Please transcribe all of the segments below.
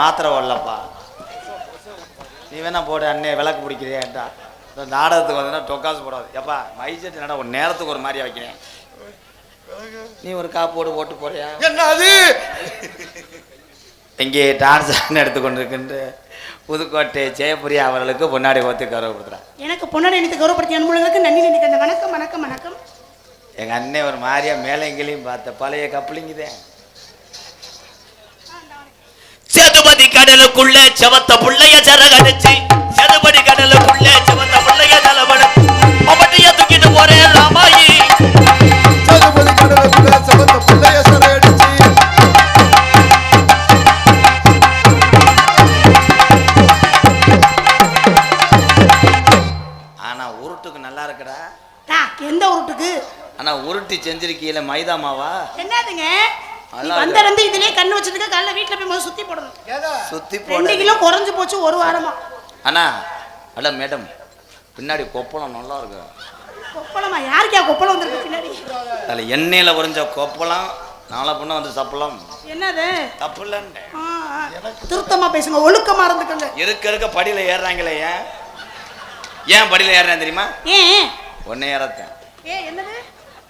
மாத்திரை ஓடலப்பா நீ வேணா போடு அண்ணன் விளக்கு பிடிக்கிறியாட்டா இந்த நாடகத்துக்கு வந்தா டொக்காசு போடாது. எப்பா மைசெட்டு நட ஒரு நேரத்துக்கு ஒரு மாதிரியா வைக்கிறேன். நீ ஒரு காப்போடு ஓட்டு போறியா என்னது? இங்கே டான்ஸ் எடுத்துக்கொண்டு இருக்கின்ற புதுக்கோட்டை ஜெயபுரி அவர்களுக்கு பொன்னாடி ஓத்து கௌரவப்படுத்துறா. எனக்கு பொன்னாடி எனக்கு கௌரவப்படுத்திய அன்புகளுக்கு நன்றி நன்றி வணக்கம் வணக்கம் வணக்கம். எங்க அண்ணன் ஒரு மாதிரியா மேலங்கிலையும் பார்த்த பழைய கப்பலிங்குதேன் செதுபதி கடலுக்குள்ள செவத்த புள்ளைய சரகடிச்சு. செதுபடி கடலுக்குள்ள செவத்த புள்ளைய தலைவட அவட்டைய தூக்கிட்டு போறேன் ராமாயி. சதுபதி கடலுக்குள்ள பிள்ளைய ஆனா உருட்டுக்கு நல்லா இருக்குடா. எந்த உருட்டுக்கு? ஆனா உருட்டி செஞ்சிருக்கீல மைதா மாவா? என்னதுங்க? நீ நல்லா வந்த வந்து இதுலயே கண்ணு வச்சிருக்க காலைல வீட்டுல போய் முதல்ல சுத்தி போடணும். சுத்தி ரெண்டு கிலோ குறைஞ்சு போச்சு ஒரு வாரமா. அண்ணா அட மேடம் பின்னாடி கொப்பளம் நல்லா இருக்கு. கொப்பளமா? யாருக்கா கொப்பளம் வந்திருக்கு பின்னாடி? அதில் எண்ணெயில் உறிஞ்ச கொப்பளம் நாளை பொண்ணு வந்து சப்பளம். என்னது? தப்பு இல்லைன்னு. திருத்தமா பேசுங்க ஒழுக்கமா இருந்துக்கங்க. இருக்க இருக்க படியில் ஏறுறாங்களே ஏன்? ஏன் படியில் ஏறுறேன் தெரியுமா? ஏன்? ஒன்னே ஏறத்தேன். ஏ என்னது?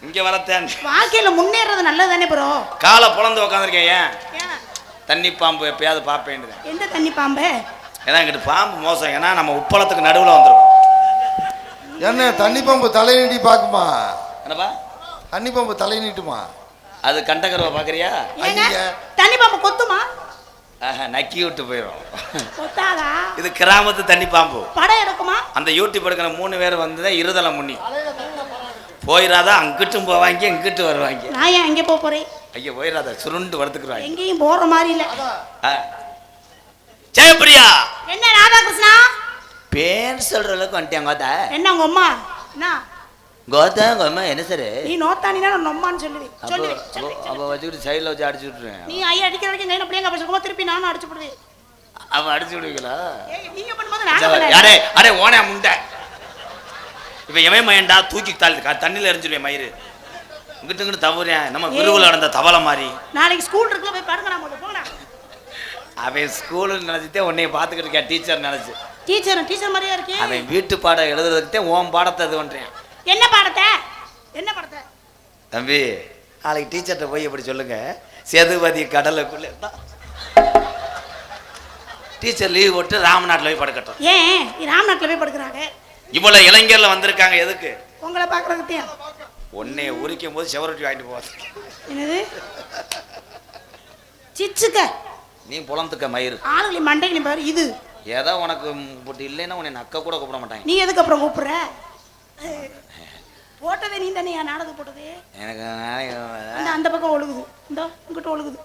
இங்கே வரத்தேன். வாழ்க்கையில முன்னேறது நல்லது தானே ப்ரோ காலை புலந்து உட்காந்துருக்கேன் ஏன்? தண்ணி பாம்பு எப்பயாவது பார்ப்பேன் எந்த தண்ணி பாம்பு? ஏன்னா இங்கிட்டு பாம்பு மோசம். ஏன்னா நம்ம உப்பளத்துக்கு நடுவில் வந்துடும் என்ன தண்ணி பம்பு தலை நீட்டி பாக்குமா என்னப்பா? தண்ணி பம்பு தலை நீட்டுமா? அது கண்டகரவை பார்க்குறியா ஐயா. தண்ணி பாம்பு கொத்துமா? ஆஹா நக்கி விட்டு போயிடும் கொத்தாதா? இது கிராமத்து தண்ணி பாம்பு. படம் எடுக்குமா? அந்த யூடியூப் எடுக்கிற மூணு பேர் வந்து இருதலை முன்னி. போயிடாத அங்கிட்டும் போவாங்க இங்கிட்டு வருவாங்க. நான் ஏன் எங்கே போக போறேன்? ஐயா போயிடாத சுருண்டு வளர்த்துக்குறாங்க எங்கேயும் போற மாதிரி இல்ல. ஜெயபிரியா என்ன ராதாகிருஷ்ணா? பேர் சொல்ற அளவுக்கு வந்துட்டேன் கோத்தா என்ன உங்க அம்மா? என்ன? கோத்தா கோமா என்ன சார்? நீ நோத்தானினா நான் நொம்மான்னு சொல்லுவேன். சொல்லுவேன் அப்போ. வச்சுக்கிட்டு சைடில் வச்சு அடிச்சு விட்ருவேன் நீ ஐயா அடிக்கிற வரைக்கும் கையில பிள்ளைங்க பேசும்போது திருப்பி நானும் அடிச்சு போடுவேன் அவன் அடிச்சு விடுவீங்களா? நீங்க பண்ணும்போது நான். அடே அடே ஓனே முண்டை. இப்போ எவன் மயன்டா தூக்கி தாள் தண்ணியில் எரிஞ்சிருவேன் மயிறு. இங்கிட்டு இங்கிட்டு தவறேன். நம்ம விருவில் நடந்த தவளை மாதிரி. நாளைக்கு ஸ்கூல் இருக்குல்ல போய் படுங்க நான் அவன் ஸ்கூலுன்னு நினச்சிட்டே உன்னைய பார்த்துக்கிட்டு இருக்கேன் டீச்சர் நினச்சி. டீச்சர் டீச்சர் மாதிரியா இருக்கேன் அவன் வீட்டு பாடம் எழுதுறதுக்கிட்டே உன் பாடத்தை இது பண்ணுறேன் என்ன பாடத்தை? என்ன பாடத்தை? தம்பி நாளைக்கு டீச்சர்கிட்ட போய் இப்படி சொல்லுங்க. சேதுபதி கடலுக்குள்ளே டீச்சர் லீவ் போட்டு ராமநாட்டில் போய் படுக்கட்டும். ஏன்? ராம்நாட்டில் போய் படுக்கிறாங்க. இவ்வளோ இளைஞர்ல வந்திருக்காங்க எதுக்கு? உங்களை பார்க்கறதுக்கு உன்னைய உரிக்கும் போது செவரொட்டி வாங்கிட்டு போவாது. என்னது? சிச்சுக்க. நீ புலந்துக்க மயிறு. ஆளுகளை மண்டைக்கு நீ பாரு இது. ஏதோ உனக்கு போட்டு இல்லைன்னா உன்னை நக்க கூட கூப்பிட மாட்டாங்க நீ எதுக்கு அப்புறம் கூப்பிடுற? போட்டதே நீ தானே என் நாடகம் போட்டது. எனக்கு அந்த பக்கம் ஒழுகுது. இந்த இங்கிட்ட ஒழுகுது.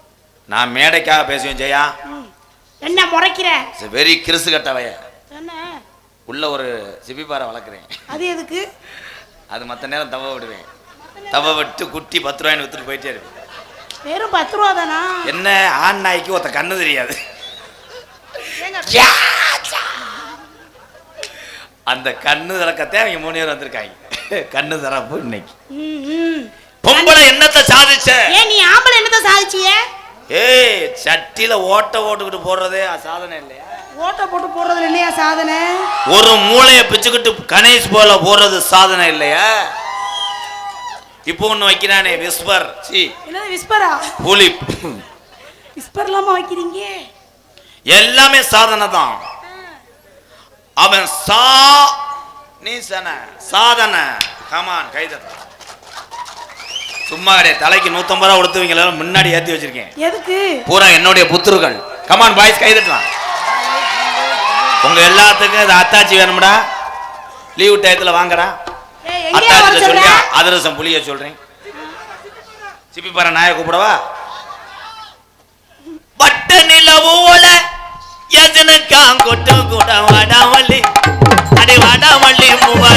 நான் மேடைக்காக பேசுவேன் ஜெயா. என்ன முறைக்கிற? வெரி கிறிசு கட்டவைய என்ன? உள்ள ஒரு சிப்பிப்பாறை வளர்க்குறேன். அது எதுக்கு? அது மற்ற நேரம் தவ விடுவேன். தவ விட்டு குட்டி பத்து ரூபாய்னு வித்துட்டு போயிட்டே இருப்பேன். வெறும் பத்து ரூபா தானா? என்ன ஆண் நாய்க்கு ஒருத்த கண்ணு தெரியாது. அந்த கண்ணு திறக்கத்தே அவங்க மூணு பேர் வந்திருக்காங்க. கண்ணு திறப்பு இன்னைக்கு. பொம்பளை என்னத்தை சாதிச்ச? ஏன் நீ ஆம்பளை என்னதான் சாதிச்சிய? ஏய் சட்டியில ஓட்ட ஓட்டுக்கிட்டு போடுறதே சாதனை இல்லையா? ஓட்டை போட்டு போடுறதுல இல்லையா சாதனை? ஒரு மூளையை பிச்சுக்கிட்டு கணேஷ் போல போடுறது சாதனை இல்லையா? இப்போ ஒண்ணு வைக்கிறானே விஸ்பர். சி. என்னது விஸ்பரா? புலி விஸ்பர் இல்லாம வைக்கிறீங்க? எல்லாமே சாதனை தான். அவன் சா நீ சன சாதனை. கமான் கைதட்ட சும்மா கிடையாது. தலைக்கு நூத்தம்பது ரூபா கொடுத்துவீங்க முன்னாடி ஏத்தி வச்சிருக்கேன். எதுக்கு? பூரா என்னுடைய புத்துருக்கள் கமான் பாய்ஸ் கைதட்டலாம். உங்க எல்லாத்துக்கும் இது அத்தாச்சி வேணும்டா. லீவு டயத்துல வாங்கடா. அத்தாச்சி சொல்ற? சொல்றியா? அதிரசம் புளிய சொல்றேன். சிப்பி பாரு நாயை கூப்பிடவா? வட்ட நிலவோல எசனக்காங்கொட்டு கூட வடாமல்லி அடி வடாமல்லி மூவலக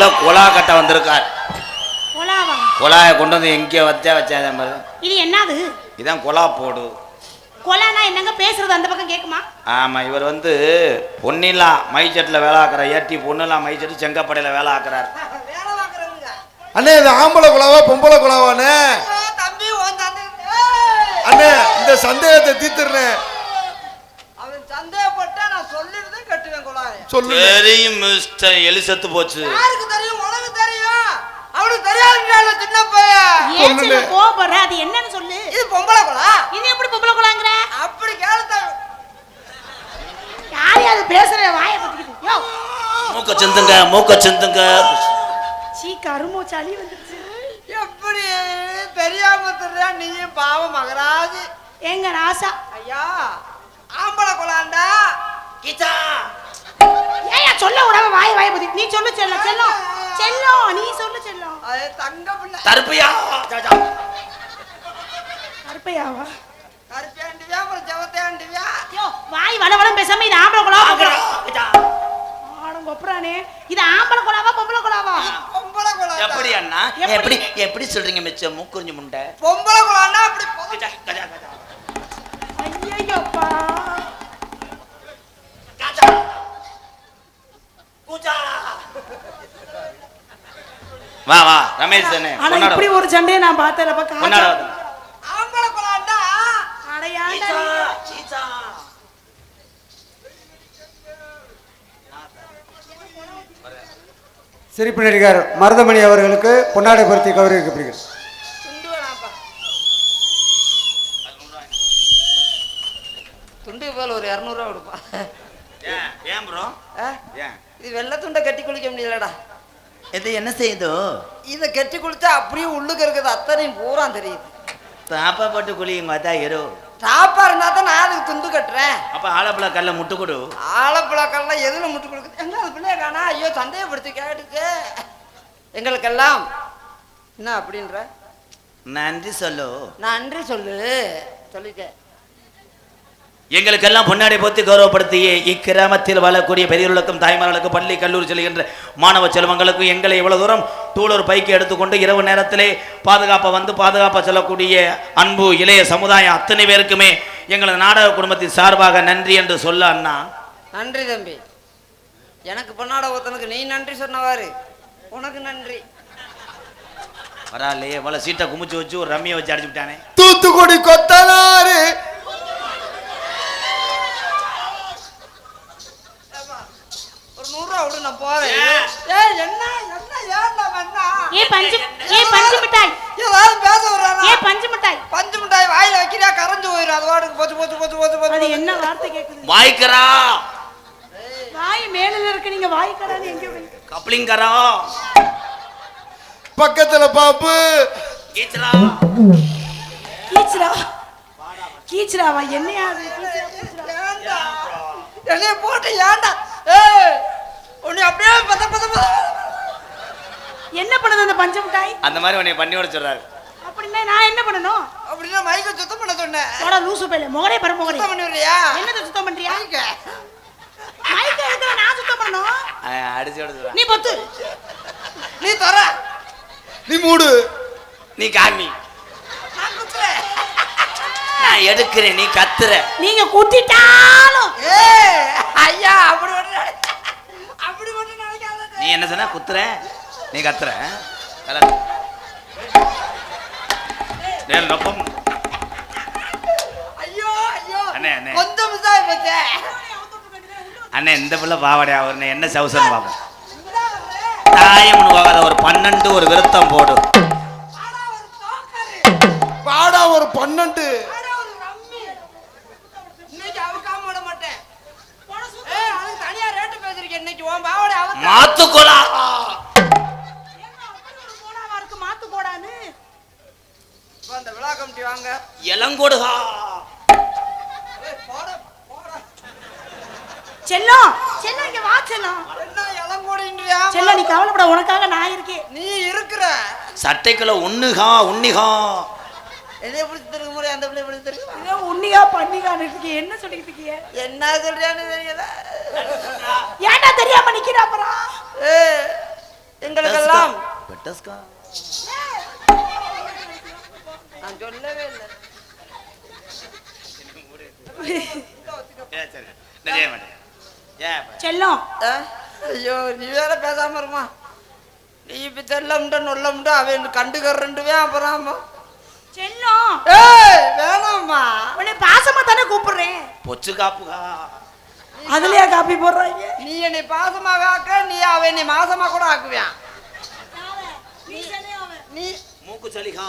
சந்துக்குள்ள குழா கட்ட வந்திருக்கார். கொலாவா குழாயை கொண்டு வந்து எங்கே வச்சா வச்சா பாரு. இது என்னது? இதான் குழா போடு. கொலானா என்னங்க பேசுறது அந்த பக்கம் கேக்குமா? ஆமாம் இவர் வந்து பொன்னிலாம் மைச்சட்டில் வேலை ஆக்குறார். ஏட்டி பொண்ணுலாம் மைச்சட்டு செங்கப்படையில் வேலை ஆக்குறார். அண்ணே இது ஆம்பளை குழாவா பொம்பளை ஏய்! அண்ணே இந்த சந்தேகத்தை தீர்த்துறேன் அவன் சந்தேகப்பட்டா நான் சொல்லிட்டு கட்டுவேன் குழாய சொல்லு தெரியும் மிஸ்டர் எலி செத்து போச்சு. யாருக்கு தெரியும்? உனக்கு தெரியும். அவனுக்கு தெரியாதுன்றால சின்ன பையன் ஏன் சின்ன அது என்னன்னு சொல்லு. இது பொம்பளை குழா இது எப்படி பொம்பளை கொலாங்கிற? அப்படி கேளுத்த. யாரையாவது பேசுற வாயை பத்திக்கிட்டு? யோ. மூக்க சிந்துங்க மூக்க சிந்துங்க. சீ கருமோ சளி வந்துருச்சு. எப்படி? தெரியாம தெரியா நீயும் பாவம் மகராஜ். எங்க ராசா? ஐயா ஆம்பளை குழாண்டா கிச்சா. வாய் வாயை பத்தி நீ சொல்லு செல்லம் செல்லம். செல்லம் நீ சொல்லு செல்லம். தங்க பிள்ளை. தருப்பையா கருப்பையாவா? கருப்பியாண்டிவியா அப்புறம் செவத்தையாண்டிவியா யோ வாய் வள வளம் பேசாம இது ஆம்பளை குழா ஆடம் கொப்புறானே. இது ஆம்பளை குழாவா பொம்பளை குழாவா? பொம்பளை குழா எப்படி அண்ணா? எப்படி? எப்படி சொல்றீங்க மிச்சம்? மூக்குறிஞ்சு முண்டை. பொம்பளை குழாண்டா அப்படி பொத- ஐயையோப்பா வா வா ரமேஷ் தானே ஆனா இப்படி ஒரு சண்டையை நான் பார்த்தேன்ப்பா கொண்டாட காச்சா ஆம்பளை குழாண்டா அடையாண்டா சிரிப்பு நடிகர் மருதமணி அவர்களுக்கு பொன்னாடை பொருத்தி கௌரவிக்கப்படுகிறது. துண்டு போல ஒரு இரநூறுவா கொடுப்பா. ஏன் ஏன் ப்ரோ ஆ? ஏன்? இது வெள்ளை துண்டை கட்டி குளிக்க முடியலடா. இது என்ன செய்யுதோ? இதை கட்டி குளிச்சா அப்படியே உள்ளுக்கு இருக்குது அத்தனையும் பூரா தெரியுது. தாப்பா போட்டு குளியுங்க பார்த்தா எரு டாப்பா இருந்தா தான் நான் அதுக்கு துண்டு கட்டுறேன். அப்ப ஆலப்பழ கல்ல முட்டு கொடு. ஆலப்பழக்கெல்லாம் எதுல முட்டு கொடுக்குது? எங்க அது பிள்ளைய காணா? ஐயோ சந்தேகப்படுத்தி கேட்டுக்கு எங்களுக்கெல்லாம் என்ன அப்படின்ற? நன்றி சொல்லு. நன்றி சொல்லு. சொல்லிக்க எங்களுக்கெல்லாம் பொன்னாடை போத்தி கௌரவப்படுத்திய இக்கிராமத்தில் வாழக்கூடிய பெரியவர்களுக்கும் தாய்மார்களுக்கும் பள்ளி கல்லூரி செல்கின்ற மாணவ செல்வங்களுக்கும் எங்களை இவ்வளவு தூரம் டூலர் பைக்கு எடுத்துக்கொண்டு இரவு நேரத்திலே பாதுகாப்பை வந்து பாதுகாப்பாக செல்லக்கூடிய அன்பு இளைய சமுதாயம் அத்தனை பேருக்குமே எங்களது நாடக குடும்பத்தின் சார்பாக நன்றி என்று சொல்ல அண்ணா. நன்றி தம்பி. எனக்கு பொன்னாட ஒருத்தனுக்கு நீ நன்றி சொன்னவாரு உனக்கு நன்றி. பரவாயில்லையே இவ்வளோ சீட்டை குமிச்சு வச்சு ஒரு ரம்மியை வச்சு அடிச்சு விட்டானே. தூத்துக்குடி கொத்தனாரு ஒரு நூறுரூவா விடு நான் போறேன் ஏய் என்ன என்ன ஏன்டா வேணா ஏ பஞ்சு ஏ பஞ்சு மிட்டாய் ஏதாவது பேச வர்றாரா ஏ பஞ்சு மிட்டாய் பஞ்சு மிட்டாய் வாயில வைக்கிறியா கரைஞ்சு போயிடும் அது வாட்டுக்கு போச்சு போச்சு போச்சு போச்சு அது போச்சு என்ன வார்த்தை கேக்குது வாய்க்கரா வாய் மேல இருக்கு நீங்க வாய் கடான்னு எங்க போய். கப்ளிங்கரா பக்கத்துல பாப்பு. கீச்சரா கீச்சுரா கீச்சுராவா என்னையா என்னைய போட்டு ஏய் உன்னை அப்படியே பத பத பத என்ன பண்ணுது அந்த பஞ்சு மிட்டாய் அந்த மாதிரி உன்னை பண்ணி விட சொல்றாரு. அப்படின்னா நான் என்ன பண்ணணும்? அப்படின்னா மைக்க சுத்தம் பண்ண சொன்னேன். போடா லூசு பையில முகரே பர முகரே. சுத்தம் பண்ணி விடுறியா என்னது சுத்தம் பண்றியா? மைக்க. மைக்க எடுக்கிற நான் சுத்தம் பண்ணணும்? அடிச்சு சொல்றான் நீ பொத்து. நீ தர. நீ மூடு. நீ காமி. நான் குத்துறேன். நான் எடுக்கிறேன் நீ கத்துற. நீங்க குத்திட்டாலும். ஏய் ஐயா அப்படி நினை- அப்படி நினைக்காத நீ என்ன சொன்ன? குத்துற நீ கத்துற. கலர். டேய், நொப்பம். ஐயோ ஐயோ அண்ணே, அண்ணே. கொஞ்சம் மிஸ் போச்சே அண்ணே இந்த பிள்ளை பாவடையா அவர் என்ன சவுசன் பாப்போம் தாயம் போகாத ஒரு பன்னெண்டு ஒரு விருத்தம் போடு பாடா ஒரு பன்னெண்டு ஆனா விழா கமிட்டி வாங்க. இளங்கொடுகா. ஏய், போட போட. செல்லம் செல்லம் இங்க வா செல்லம். என்ன இளங்கோடின்றியா? செல்லம் நீ கவலைப்பட உனக்காக நான் இருக்கேன். நீ இருக்கிற. சட்டைக்குள்ள உண்ணுகா உன்னிகா என்னைய பிடிச்சி திருக்க முறை அந்த பிள்ளை பிடிச்சி திருக்க இதோ உன்னியா பண்ணிக்கான்னு இருக்கீங்க. என்ன சொல்லிட்டு இருக்கீங்க? என்ன சொல்றியான்னு தெரியல. ஏன்டா தெரியாம நிக்கிறா அப்புறம்? எங்களுக்கெல்லாம் பெட்டஸ்கா. நான் சொல்லவே இல்லை? செல்லம். ஆ? ஐயோ நீ வேற பேசாம இருமா. நீ இப்ப தெல்லமுண்ட நொல்லமுண்ட அவன் கண்டுக்கறண்டுவே அப்புறம். செல்லம். ஏய் வேணாம்மா. உன்னை பாசமா தானே கூப்பிடுறேன். பொச்சு காப்புகா. அதுலயா காப்பி போடுறாங்க? நீ என்னை பாசமாக ஆக்க நீ அவன் என்னை மாசமா கூட ஆக்குவியான் நீ மூக்கு சலிகா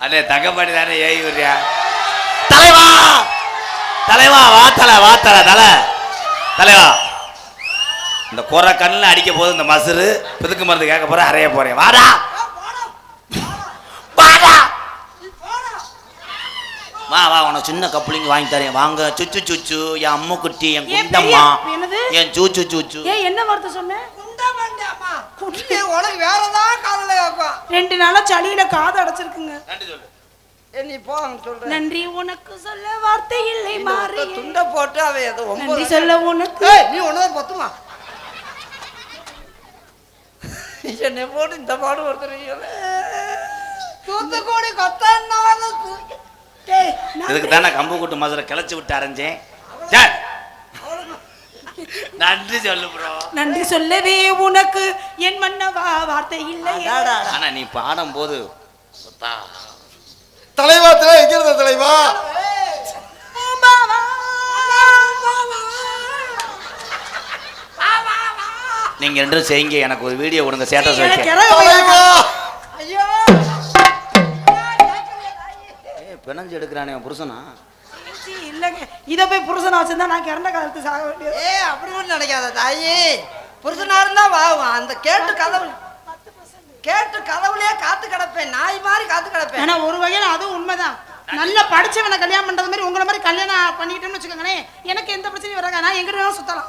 அண்ணே தங்கப்பாடி தானே ஏய் விடுறியா தலைவா! தலைவா வா தலை வா தலை தலை. தலைவா. இந்த குறை கண்ணில் அடிக்க போது இந்த மசுறு. பிதுக்கு மருந்து கேட்க போறேன் அறைய போறேன். வாடா! வா வா உனக்கு சின்ன கப்ளிங் வாங்கி தரேன். வாங்க சுச்சு சுச்சு என் அம்மு குட்டி என் குண்டம்மா? என் சூச்சு சூச்சு. ஏன் என்ன வார்த்தை சொன்ன? குண்டமண்டியாம்மா. குட்டி உனக்கு வேற ஏதாவது காதல ரெண்டு நாளா சளியில காது அடைச்சிருக்குங்க. நன்றி உனக்கு சொல்ல வார்த்தை இல்லை மாறி. துண்டை போட்டு அவன் ஏதோ நன்றி சொல்ல உனக்கு. நீ பத்துமா? என்னை போட்டு இந்த பாடு ஒருத்தர் தூத்துக்குடி நான் இதுக்கு தானே கம்பு கூட்டு மதுரை கிளச்சி விட்டு அரைஞ்சேன். நன்றி சொல்லு ப்ரோ நன்றி சொல்லவே உனக்கு. என் மன்னவா வார்த்தை இல்லை. ஆனா நீ பாடும் போது தலைவா தலை எங்க இருந்த தலைவா? நீங்க ரெண்டும் செய்யுங்க. எனக்கு ஒரு வீடியோ கொடுங்க ஸ்டேட்டஸ் எனக்கு வைக்க. ஏய் பிணஞ்சு எடுக்கிறானே புருஷனா? இல்லைங்க. இதை போய் புருஷனா வச்சிருந்தா நான் கிறண்ட காலத்து சாக வேண்டியது. ஏ அப்படி ஒன்றும் நினைக்காத தாயி. புருஷனா இருந்தா வா அந்த கேட்டு கதவு கேட்டு கதவுலயே காத்து கிடப்பேன். நாய் மாதிரி காத்து கிடப்பேன். ஆனா ஒரு வகையில அதுவும் உண்மைதான். நல்லா படிச்சவனை கல்யாணம் பண்றது மாதிரி உங்களை மாதிரி கல்யாணம் பண்ணிக்கிட்டேன்னு வச்சுக்கோங்களேன் எனக்கு எந்த பிரச்சனையும் வராங்க நான் எங்கிட்ட வேணாலும் சுத்தலாம்.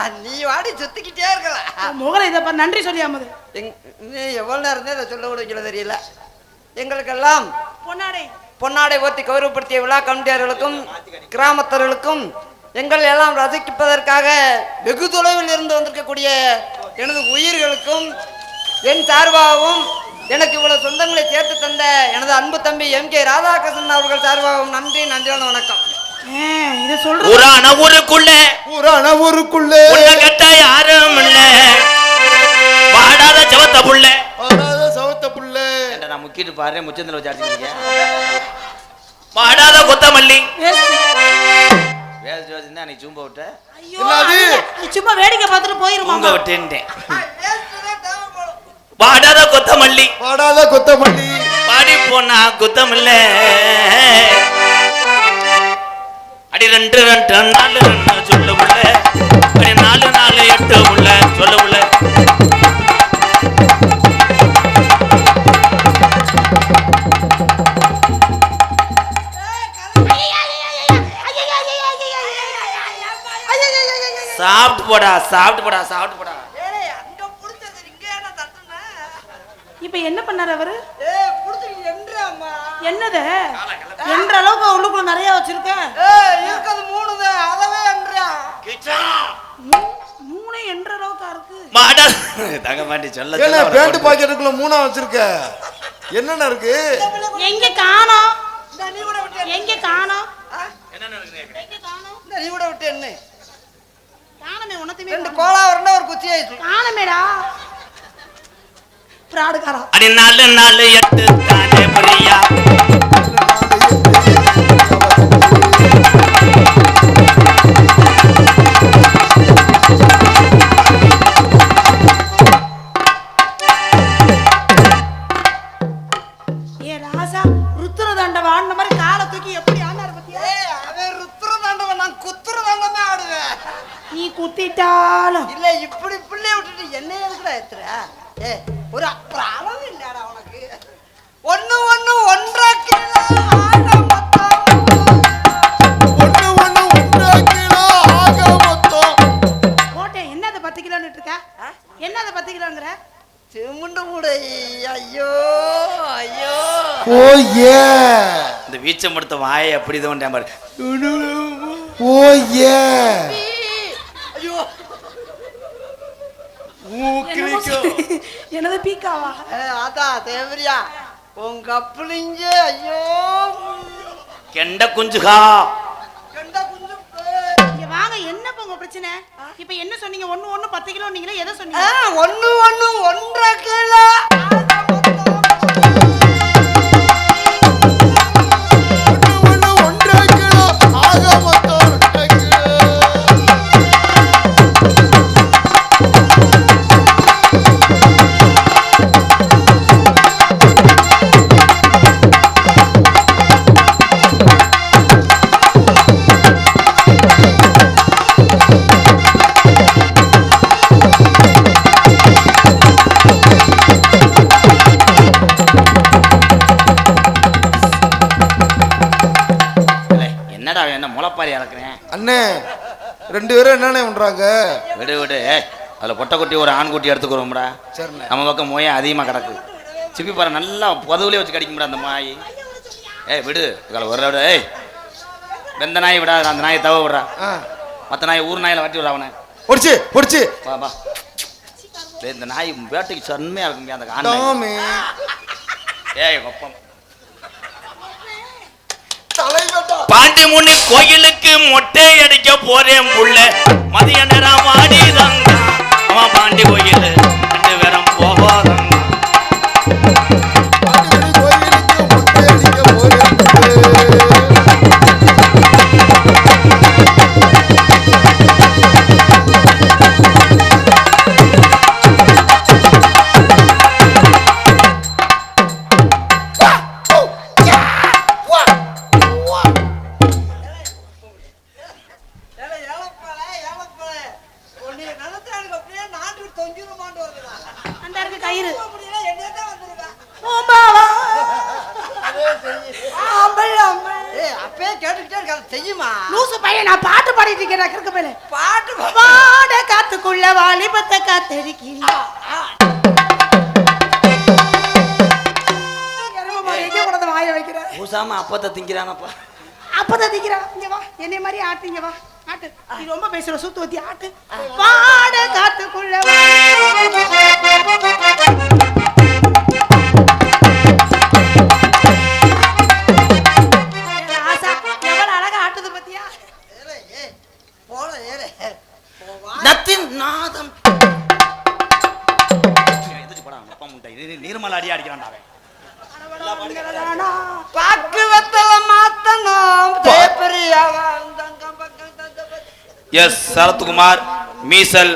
ஆ, நீ வாடி சுத்திக்கிட்டே இருக்கலாம். முகலை இதை நன்றி சொல்லியாமது எங்- நீ எவ்வளவு நேரம் இதை சொல்ல விடுங்கள தெரியல. எங்களுக்கெல்லாம் பொன்னாடை பொன்னாடை ஓத்தி கௌரவப்படுத்திய விழா கமிட்டியார்களுக்கும் கிராமத்தர்களுக்கும் எங்கள் எல்லாம் ரசிப்பதற்காக வெகு தொலைவில் இருந்து வந்திருக்கக்கூடிய எனது உயிர்களுக்கும் என் சார்பாகவும் எனக்கு இவ்வளவு சொந்தங்களை சேர்த்து தந்த எனது அன்பு தம்பி எம் கே ராதாகிருஷ்ணன் அவர்கள் சார்பாகவும் நன்றி நன்றியான வணக்கம். ஊரான ஊருக்குள்ள ஊரான ஊருக்குள்ளே கட்ட யாரும் இல்ல. வாடாத செவத்த புள்ள. சவத்த நான் முக்கிட்டு பாரு முச்சந்தில் வச்சு அடிச்சிருக்கேன் வாடாத கொத்தமல்லி. வேஸ்ட் வேஸ்ட் நீ சூம்ப விட்ட. ஐயோ, என்னது? அண்ணே, நீ சும்மா வேடிக்கை பார்த்துட்டு போயிருமா விட்டேன்ட்டேன். வாடாத கொத்தமல்லி. ஆடாத கொத்தமல்லி. பாடி போனா குத்தமில்ல. அடி ரெண்டு ரெண்டு நாலு ரெண்டு சொல்ல அடி நாலு நாலு எட்டு உள்ள சொல்ல உள்ள. போடா சாப்பிட்டு போடா சாப்பிட்டு போடா? இப்ப என்ன பண்ணாரு அவரு. என்னது? என்ற அளவுக்கு உள்ளுக்குள்ள நிறைய வச்சிருக்க? ஏய், இருக்கிறது மூணுதான், அதவே என்றா. மூ- மூணே என்ற அளவுக்கா இருக்கு? மாடா தங்க மாட்டி சொல்ல பேண்ட் பாக்கெட்டுக்குள்ள மூணா வச்சிருக்க? என்னென்ன இருக்கு? எங்க காணோம்? என்ன? எங்க காணோம்? ஆ? எங்க காணோம் இந்த நீ கூட விட்டு என்ன? காணமே உனத்தையுமே ரெண்டு. கோலா உருண்டை, ஒரு குச்சி ஆயிடுச்சு. காணமேடா பிராடுகாரா அடி நாலு நாலு எட்டு தானே பிரியா வீச்சம் படுத்த வாயை அப்படி தான் பாரு. ஓ ஏ எனது பீக்காவா? அதான் தேவரியா. உங்க அப்புளிங்க ஐயோ. கெண்ட குஞ்சுகா. கண்டா குஞ்சு. இங்க வாங்க என்ன உங்க பிரச்சனை? இப்ப என்ன சொன்னீங்க? ஒண்ணு ஒண்ணு பத்து கிலோ நீங்களே எதை சொன்னீங்க? ஒண்ணு ஒண்ணு ஒன்றரை கிலோ. முளைப்பாரி இறக்குறேன். அண்ணே ரெண்டு பேரும் என்னண்ணே பண்றாங்க? விடு விடு. அதுல பொட்டை குட்டி ஒரு ஆண் குட்டி எடுத்துக்கிறோம்டா சரிண்ணே. நம்ம பக்கம் மோயம் அதிகமாக கிடக்கு. சிப்பி பாரு நல்லா புதவுலேயே வச்சு கடிக்கும்டா அந்த மாய். ஏய் விடு. இதில் ஒரு விடு ஏய். வெந்த நாய் விடாத அந்த நாயை தவ விடுறா. மற்ற நாயை ஊர் நாயில் வட்டி விடுறா அவனை. பொடிச்சு பொடிச்சு வா வா. இந்த நாய் வேட்டைக்கு செம்மையாக இருக்கும் அந்த ஆண் நாய். டாமி. ஏய் ஒப்பம் தலைவட்டா பாண்டி முனி கோயிலுக்கு மொட்டை அடிக்க போறேன் புள்ள மதிய நேரம் ஆடிதாங்க அவன் பாண்டி கோயில் ரெண்டு பேரும் போவாதாங்க நீ ரொம்ப பேசுற சுத்து வத்தி ஆட்டு. பாட காத்துக்குள்ள எஸ் சரத்குமார் மீசல்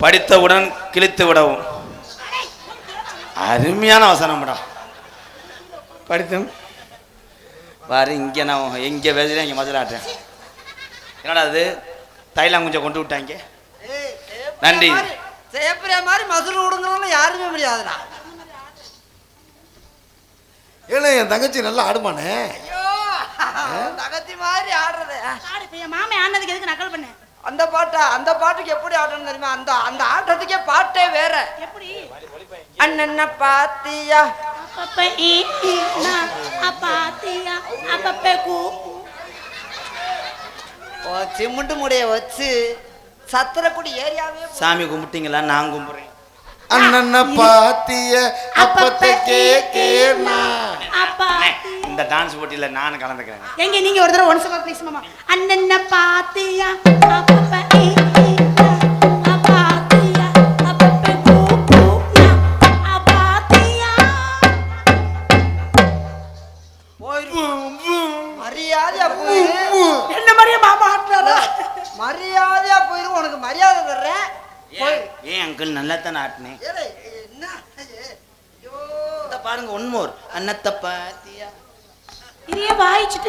படித்தவுடன் கிழித்து விடவும் அருமையான வசனம்டா படித்தம். பாரு இங்கே நான் எங்கே பேசுகிறேன் இங்கே மதுராட்டேன் என்னடா அது தைலம் கொஞ்சம் கொண்டு விட்டாங்க நன்றி. மாதிரி- தேப்பரியா மாதிரி மதுரை விடுங்கிறவங்க யாருமே முடியாதுடா. ஏன்னா என் தங்கச்சி நல்லா ஆடுமானே தகத்தி மாதிரி ஆடுறது. ஆடு இப்ப என் மாமே ஆனதுக்கு எதுக்கு நக்கல் பண்ண? அந்த பாட்டா அந்த பாட்டுக்கு எப்படி ஆடணும் தெரியுமா? அந்த அந்த ஆட்டத்துக்கே பாட்டே வேற. எப்படி? அண்ணன பாத்தியா? அப்பப்ப ஈ, அப்பாத்தியா, அப்பப்ப கூ, கூ. ஓ முடிய வச்சு சத்திரக்குடி ஏரியாவே சாமி கும்பிட்டீங்களா? நான் கும்பிட்றேன். அண்ணன பாத்திய அப்பத்தை கேக்கேனா அப்பா இந்த டான்ஸ் போட்டியில நான் கலந்துக்கிறேன். எங்க நீங்க ஒரு தடவை ஒன்ஸ் ப்ளீஸ் மாமா அண்ணன பாத்தியா?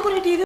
what I do?